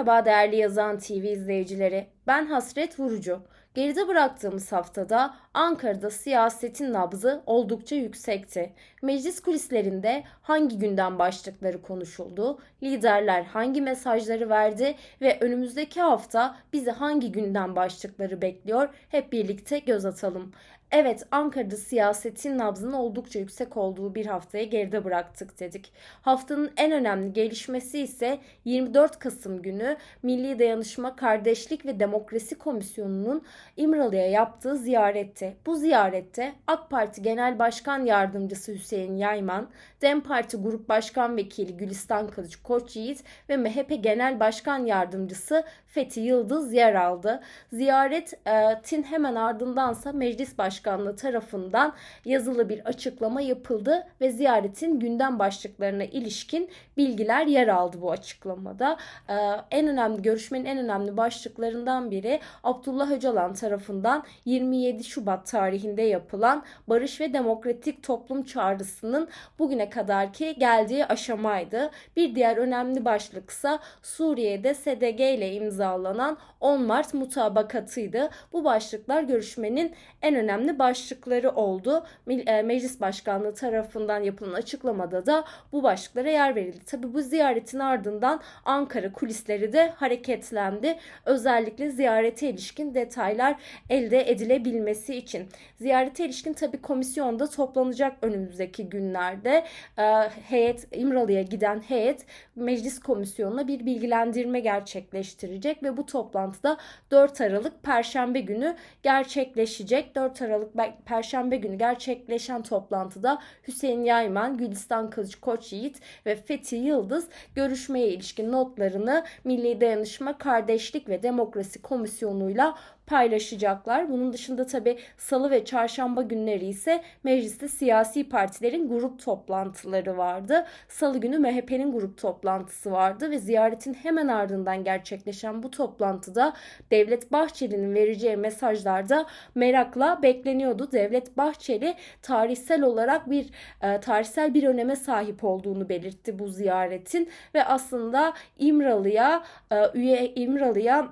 Merhaba değerli Yazan TV izleyicileri. Ben Hasret Vurucu. Geride bıraktığımız haftada Ankara'da siyasetin nabzı oldukça yüksekti. Meclis kulislerinde hangi gündem başlıkları konuşuldu, liderler hangi mesajları verdi ve önümüzdeki hafta bizi hangi gündem başlıkları bekliyor hep birlikte göz atalım. Evet Ankara'da siyasetin nabzının oldukça yüksek olduğu bir haftayı geride bıraktık dedik. Haftanın en önemli gelişmesi ise 24 Kasım günü Milli Dayanışma, Kardeşlik ve Demokrasi Komisyonu'nun İmralı'ya yaptığı ziyaretti. Bu ziyarette AK Parti Genel Başkan Yardımcısı Hüseyin Yayman, DEM Parti Grup Başkan Vekili Gülistan Kılıç Koçyiğit ve MHP Genel Başkan Yardımcısı Fethi Yıldız yer aldı. Ziyaretin hemen ardındansa Meclis Başkanlığı tarafından yazılı bir açıklama yapıldı ve ziyaretin gündem başlıklarına ilişkin bilgiler yer aldı bu açıklamada. Ee, En önemli görüşmenin en önemli başlıklarından biri Abdullah Öcalan tarafından 27 Şubat tarihinde yapılan Barış ve Demokratik Toplum Çağrısı'nın bugüne kadarki geldiği aşamaydı. Bir diğer önemli başlıksa Suriye'de SDG ile imzalanan 10 Mart mutabakatıydı. Bu başlıklar görüşmenin en önemli başlıkları oldu. E, Meclis Başkanlığı tarafından yapılan açıklamada da bu başlıklara yer verildi. Tabi bu ziyaretin ardından Ankara kulisleri de hareketlendi. Özellikle ziyarete ilişkin detaylar elde edilebilmesi için. Ziyarete ilişkin tabi komisyonda toplanacak önümüzdeki günlerde. E, heyet İmralı'ya giden heyet meclis komisyonuna bir bilgilendirme gerçekleştirecek ve bu toplantıda 4 Aralık Perşembe günü gerçekleşecek. 4 Aralık Be- Perşembe günü gerçekleşen toplantıda Hüseyin Yayman, Gülistan Kılıç Koçyiğit ve Fethi Yıldız görüşmeye ilişkin notlarını Milli Dayanışma, Kardeşlik ve Demokrasi Komisyonu'yla paylaşacaklar. Bunun dışında tabi salı ve çarşamba günleri ise mecliste siyasi partilerin grup toplantıları vardı. Salı günü MHP'nin grup toplantısı vardı ve ziyaretin hemen ardından gerçekleşen bu toplantıda Devlet Bahçeli'nin vereceği mesajlarda merakla bekleniyordu. Devlet Bahçeli tarihsel olarak bir e, tarihsel bir öneme sahip olduğunu belirtti bu ziyaretin ve aslında İmralı'ya e, üye İmralı'ya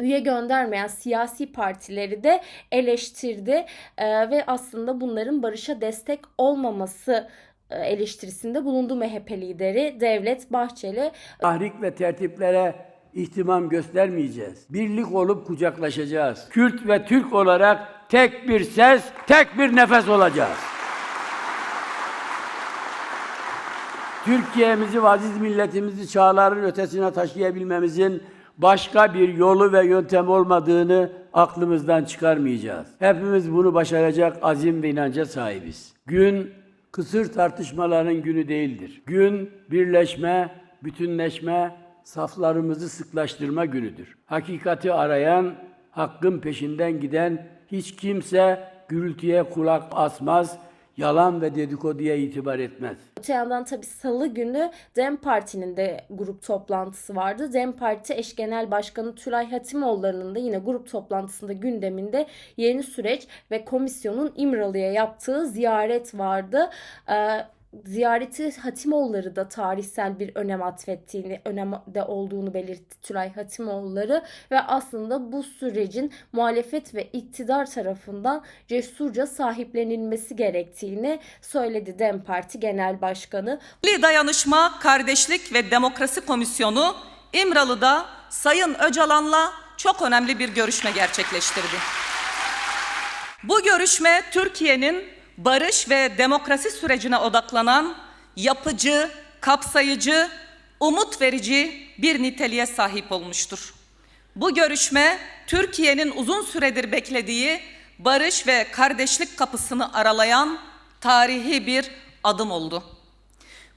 üye göndermeyen siyasi partileri de eleştirdi Ee, ve aslında bunların barışa destek olmaması e, eleştirisinde bulundu MHP lideri Devlet Bahçeli. tahrik ve tertiplere ihtimam göstermeyeceğiz. Birlik olup kucaklaşacağız. Kürt ve Türk olarak tek bir ses, tek bir nefes olacağız. Türkiye'mizi ve aziz milletimizi çağların ötesine taşıyabilmemizin başka bir yolu ve yöntem olmadığını aklımızdan çıkarmayacağız. Hepimiz bunu başaracak azim ve inanca sahibiz. Gün kısır tartışmaların günü değildir. Gün birleşme, bütünleşme, saflarımızı sıklaştırma günüdür. Hakikati arayan, hakkın peşinden giden hiç kimse gürültüye kulak asmaz, yalan ve dedikoduya itibar etmez. Öte yandan tabii salı günü DEM Parti'nin de grup toplantısı vardı. DEM Parti eş genel başkanı Tülay Hatimoğulları'nın da yine grup toplantısında gündeminde yeni süreç ve komisyonun İmralı'ya yaptığı ziyaret vardı. Ee, ziyareti Hatimoğulları da tarihsel bir önem atfettiğini, önemde olduğunu belirtti Tülay Hatimoğulları ve aslında bu sürecin muhalefet ve iktidar tarafından cesurca sahiplenilmesi gerektiğini söyledi DEM Parti Genel Başkanı. Milli Dayanışma, Kardeşlik ve Demokrasi Komisyonu İmralı'da Sayın Öcalan'la çok önemli bir görüşme gerçekleştirdi. Bu görüşme Türkiye'nin barış ve demokrasi sürecine odaklanan yapıcı, kapsayıcı, umut verici bir niteliğe sahip olmuştur. Bu görüşme Türkiye'nin uzun süredir beklediği barış ve kardeşlik kapısını aralayan tarihi bir adım oldu.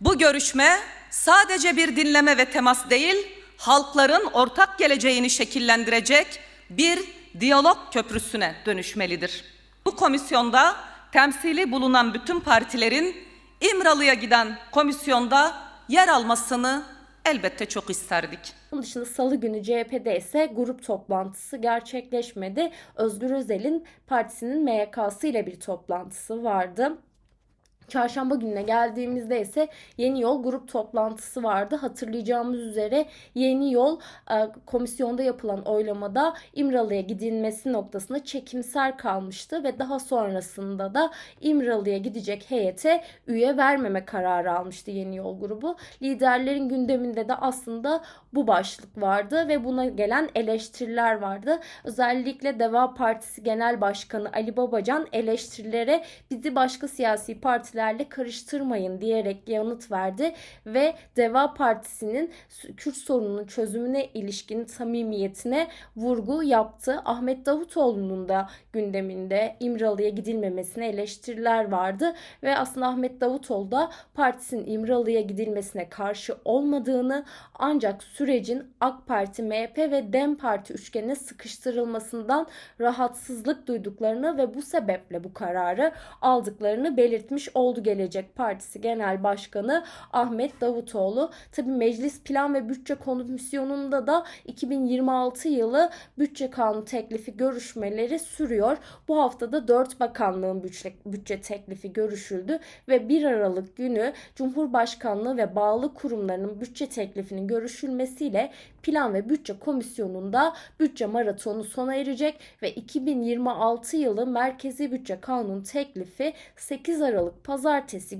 Bu görüşme sadece bir dinleme ve temas değil, halkların ortak geleceğini şekillendirecek bir diyalog köprüsüne dönüşmelidir. Bu komisyonda temsili bulunan bütün partilerin İmralı'ya giden komisyonda yer almasını elbette çok isterdik. Bunun dışında salı günü CHP'de ise grup toplantısı gerçekleşmedi. Özgür Özel'in partisinin MYK'sı ile bir toplantısı vardı. Çarşamba gününe geldiğimizde ise Yeni Yol grup toplantısı vardı. Hatırlayacağımız üzere Yeni Yol e, komisyonda yapılan oylamada İmralı'ya gidilmesi noktasında çekimser kalmıştı ve daha sonrasında da İmralı'ya gidecek heyete üye vermeme kararı almıştı Yeni Yol grubu. Liderlerin gündeminde de aslında bu başlık vardı ve buna gelen eleştiriler vardı. Özellikle Deva Partisi Genel Başkanı Ali Babacan eleştirilere bizi başka siyasi partilerle karıştırmayın diyerek yanıt verdi ve Deva Partisi'nin Kürt sorununun çözümüne ilişkin samimiyetine vurgu yaptı. Ahmet Davutoğlu'nun da gündeminde İmralı'ya gidilmemesine eleştiriler vardı ve aslında Ahmet Davutoğlu da partisinin İmralı'ya gidilmesine karşı olmadığını ancak sürecin AK Parti, MHP ve DEM Parti üçgenine sıkıştırılmasından rahatsızlık duyduklarını ve bu sebeple bu kararı aldıklarını belirtmiş oldu Gelecek Partisi Genel Başkanı Ahmet Davutoğlu. Tabi Meclis Plan ve Bütçe Komisyonu'nda da 2026 yılı bütçe kanunu teklifi görüşmeleri sürüyor. Bu haftada 4 bakanlığın bütçe, bütçe teklifi görüşüldü ve 1 Aralık günü Cumhurbaşkanlığı ve bağlı kurumlarının bütçe teklifinin görüşülmesiyle Plan ve Bütçe Komisyonu'nda bütçe maratonu sona erecek ve 2026 yılı Merkezi Bütçe Kanunu teklifi 8 Aralık Pazartesi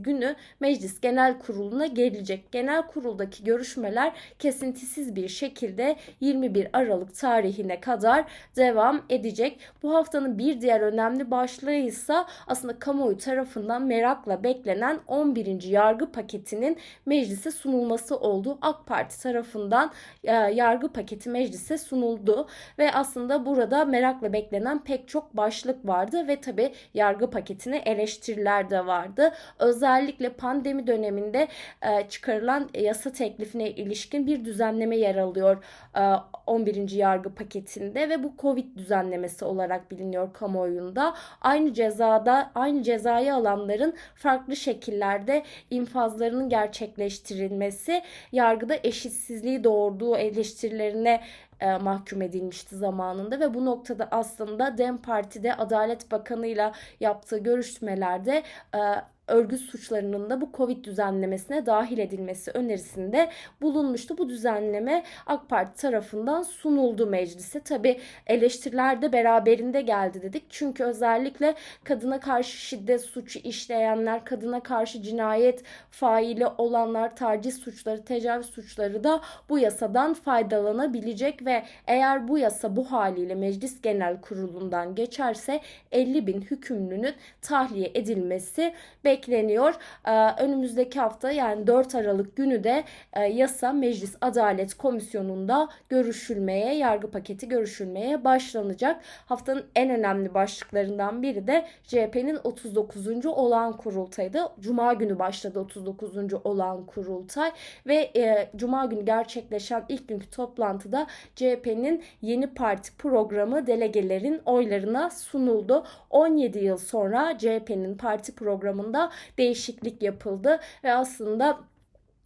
günü Meclis Genel Kurulu'na gelecek. Genel Kurul'daki görüşmeler kesintisiz bir şekilde 21 Aralık tarihine kadar devam edecek. Bu haftanın bir diğer önemli başlığı ise aslında kamuoyu tarafından merakla beklenen 11. yargı paketinin meclise sunulması oldu. AK Parti tarafından e, yargı paketi meclise sunuldu ve aslında burada merakla beklenen pek çok başlık vardı ve tabi yargı paketine eleştiriler de vardı. Özellikle pandemi döneminde e, çıkarılan yasa teklifine ilişkin bir düzenleme yer alıyor e, 11. yargı paketinde ve bu Covid düzenlemesi olarak biliniyor kamuoyunda. Aynı cezada aynı cezayı alanların farklı şekillerde infazlarının gerçekleştirilmesi yargıda eşitsizliği doğurduğu eleştirilerine e, mahkum edilmişti zamanında ve bu noktada aslında Dem Parti'de Adalet Bakanı'yla yaptığı görüşmelerde e, örgüt suçlarının da bu Covid düzenlemesine dahil edilmesi önerisinde bulunmuştu. Bu düzenleme AK Parti tarafından sunuldu meclise. Tabi eleştiriler de beraberinde geldi dedik. Çünkü özellikle kadına karşı şiddet suçu işleyenler, kadına karşı cinayet faili olanlar, taciz suçları, tecavüz suçları da bu yasadan faydalanabilecek ve eğer bu yasa bu haliyle Meclis Genel Kurulu'ndan geçerse 50 bin hükümlünün tahliye edilmesi bekleniyor. Ee, önümüzdeki hafta yani 4 Aralık günü de e, yasa Meclis Adalet Komisyonu'nda görüşülmeye, yargı paketi görüşülmeye başlanacak. Haftanın en önemli başlıklarından biri de CHP'nin 39. olan kurultaydı. Cuma günü başladı 39. olan kurultay ve e, Cuma günü gerçekleşen ilk günkü toplantıda CHP'nin yeni parti programı delegelerin oylarına sunuldu. 17 yıl sonra CHP'nin parti programında değişiklik yapıldı ve aslında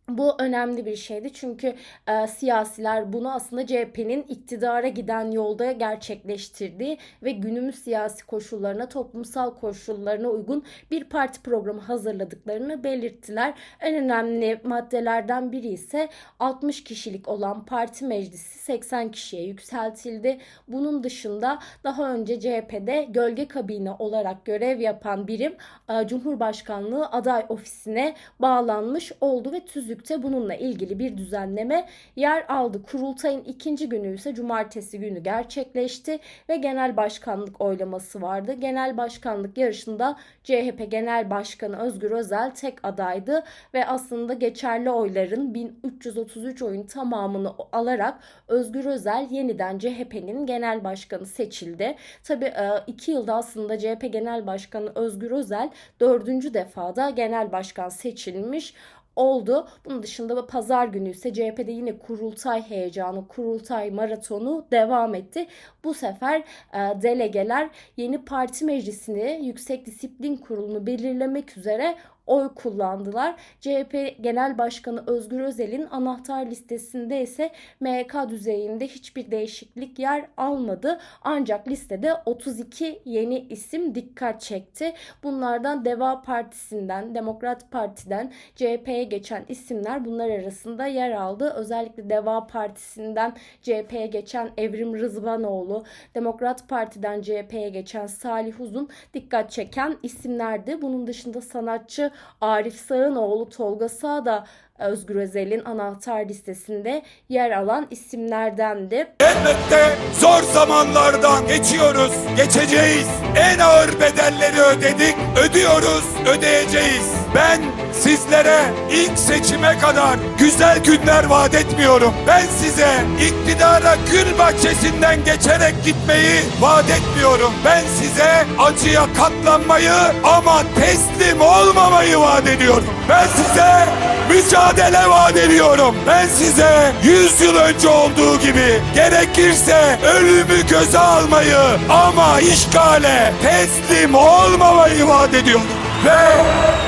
bu önemli bir şeydi çünkü e, siyasiler bunu aslında CHP'nin iktidara giden yolda gerçekleştirdiği ve günümüz siyasi koşullarına, toplumsal koşullarına uygun bir parti programı hazırladıklarını belirttiler. En önemli maddelerden biri ise 60 kişilik olan parti meclisi 80 kişiye yükseltildi. Bunun dışında daha önce CHP'de gölge kabine olarak görev yapan birim e, Cumhurbaşkanlığı aday ofisine bağlanmış oldu ve tüzük Tüzük'te bununla ilgili bir düzenleme yer aldı. Kurultayın ikinci günü ise cumartesi günü gerçekleşti ve genel başkanlık oylaması vardı. Genel başkanlık yarışında CHP Genel Başkanı Özgür Özel tek adaydı ve aslında geçerli oyların 1333 oyun tamamını alarak Özgür Özel yeniden CHP'nin genel başkanı seçildi. Tabi iki yılda aslında CHP Genel Başkanı Özgür Özel dördüncü defada genel başkan seçilmiş oldu. Bunun dışında pazar günü ise CHP'de yine kurultay heyecanı, kurultay maratonu devam etti. Bu sefer e, delegeler yeni parti meclisini Yüksek Disiplin Kurulu'nu belirlemek üzere oy kullandılar. CHP Genel Başkanı Özgür Özel'in anahtar listesinde ise MYK düzeyinde hiçbir değişiklik yer almadı. Ancak listede 32 yeni isim dikkat çekti. Bunlardan Deva Partisi'nden, Demokrat Parti'den CHP'ye geçen isimler bunlar arasında yer aldı. Özellikle Deva Partisi'nden CHP'ye geçen Evrim Rızvanoğlu, Demokrat Parti'den CHP'ye geçen Salih Uzun dikkat çeken isimlerdi. Bunun dışında sanatçı Arif Sağınoğlu, Tolga Sağ da Özgür Özel'in anahtar listesinde yer alan isimlerdendi. Elbette zor zamanlardan geçiyoruz, geçeceğiz. En ağır bedelleri ödedik, ödüyoruz, ödeyeceğiz. Ben sizlere ilk seçime kadar güzel günler vaat etmiyorum. Ben size iktidara gül bahçesinden geçerek gitmeyi vaat etmiyorum. Ben size acıya katlanmayı ama teslim olmamayı vaat ediyorum. Ben size mücadele vaat ediyorum. Ben size 100 yıl önce olduğu gibi gerekirse ölümü göze almayı ama işgale teslim olmamayı vaat ediyorum. Ve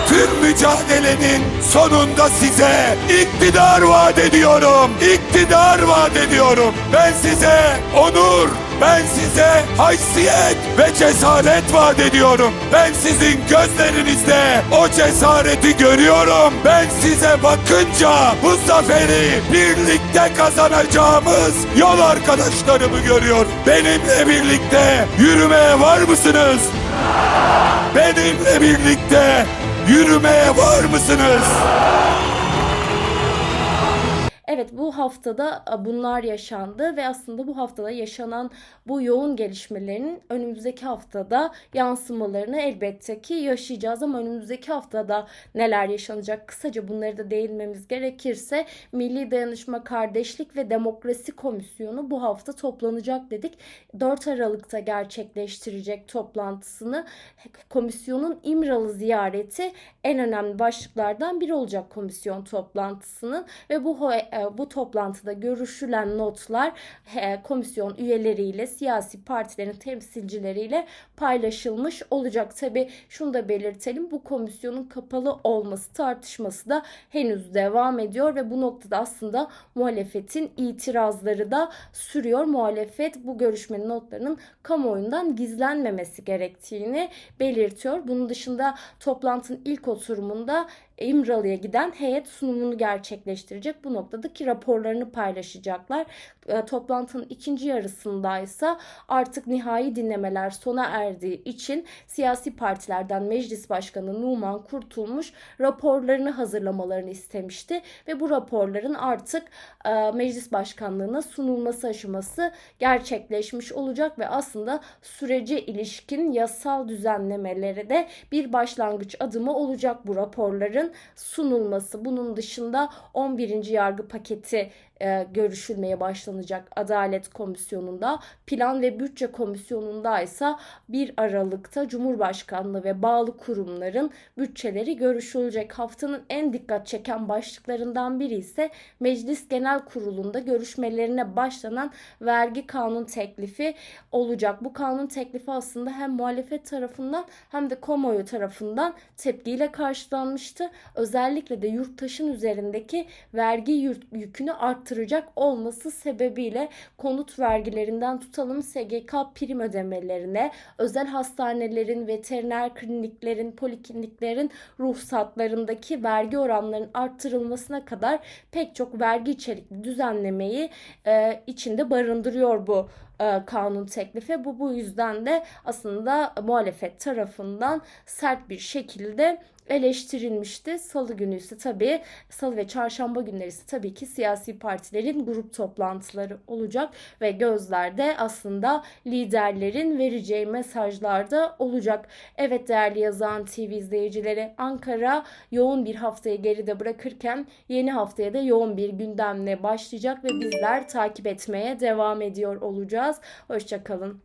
tüm mücadelenin sonunda size iktidar vaat ediyorum. İktidar vaat ediyorum. Ben size onur, ben size haysiyet ve cesaret vaat ediyorum. Ben sizin gözlerinizde o cesareti görüyorum. Ben size bakınca bu zaferi birlikte kazanacağımız yol arkadaşlarımı görüyorum. Benimle birlikte yürümeye var mısınız? Benimle birlikte yürümeye var mısınız? Evet bu haftada e, bunlar yaşandı ve aslında bu haftada yaşanan bu yoğun gelişmelerin önümüzdeki haftada yansımalarını elbette ki yaşayacağız ama önümüzdeki haftada neler yaşanacak kısaca bunları da değinmemiz gerekirse Milli Dayanışma Kardeşlik ve Demokrasi Komisyonu bu hafta toplanacak dedik. 4 Aralık'ta gerçekleştirecek toplantısını komisyonun İmralı ziyareti en önemli başlıklardan biri olacak komisyon toplantısının ve bu e, bu toplantıda görüşülen notlar e, komisyon üyeleriyle siyasi partilerin temsilcileriyle paylaşılmış olacak. Tabi şunu da belirtelim bu komisyonun kapalı olması tartışması da henüz devam ediyor ve bu noktada aslında muhalefetin itirazları da sürüyor. Muhalefet bu görüşmenin notlarının kamuoyundan gizlenmemesi gerektiğini belirtiyor. Bunun dışında toplantının ilk oturumunda İmralı'ya giden heyet sunumunu gerçekleştirecek. Bu noktadaki raporlarını paylaşacaklar. E, toplantının ikinci yarısında ise artık nihai dinlemeler sona erdiği için siyasi partilerden Meclis Başkanı Numan Kurtulmuş raporlarını hazırlamalarını istemişti ve bu raporların artık e, Meclis Başkanlığına sunulması aşaması gerçekleşmiş olacak ve aslında sürece ilişkin yasal düzenlemelere de bir başlangıç adımı olacak bu raporların sunulması. Bunun dışında 11. yargı paketi e, görüşülmeye başlanacak Adalet Komisyonu'nda. Plan ve Bütçe Komisyonu'nda ise 1 Aralık'ta Cumhurbaşkanlığı ve bağlı kurumların bütçeleri görüşülecek. Haftanın en dikkat çeken başlıklarından biri ise Meclis Genel Kurulu'nda görüşmelerine başlanan vergi kanun teklifi olacak. Bu kanun teklifi aslında hem muhalefet tarafından hem de kamuoyu tarafından tepkiyle karşılanmıştı. Özellikle de yurttaşın üzerindeki vergi yük- yükünü arttıracak olması sebebiyle konut vergilerinden tutalım SGK prim ödemelerine, özel hastanelerin, veteriner kliniklerin, polikliniklerin ruhsatlarındaki vergi oranlarının arttırılmasına kadar pek çok vergi içerikli düzenlemeyi e, içinde barındırıyor bu e, kanun teklifi. Bu bu yüzden de aslında muhalefet tarafından sert bir şekilde eleştirilmişti. Salı günü ise tabii salı ve çarşamba günleri ise tabii ki siyasi partilerin grup toplantıları olacak ve gözlerde aslında liderlerin vereceği mesajlarda olacak. Evet değerli Yazan TV izleyicileri Ankara yoğun bir haftayı geride bırakırken yeni haftaya da yoğun bir gündemle başlayacak ve bizler takip etmeye devam ediyor olacağız. Hoşçakalın.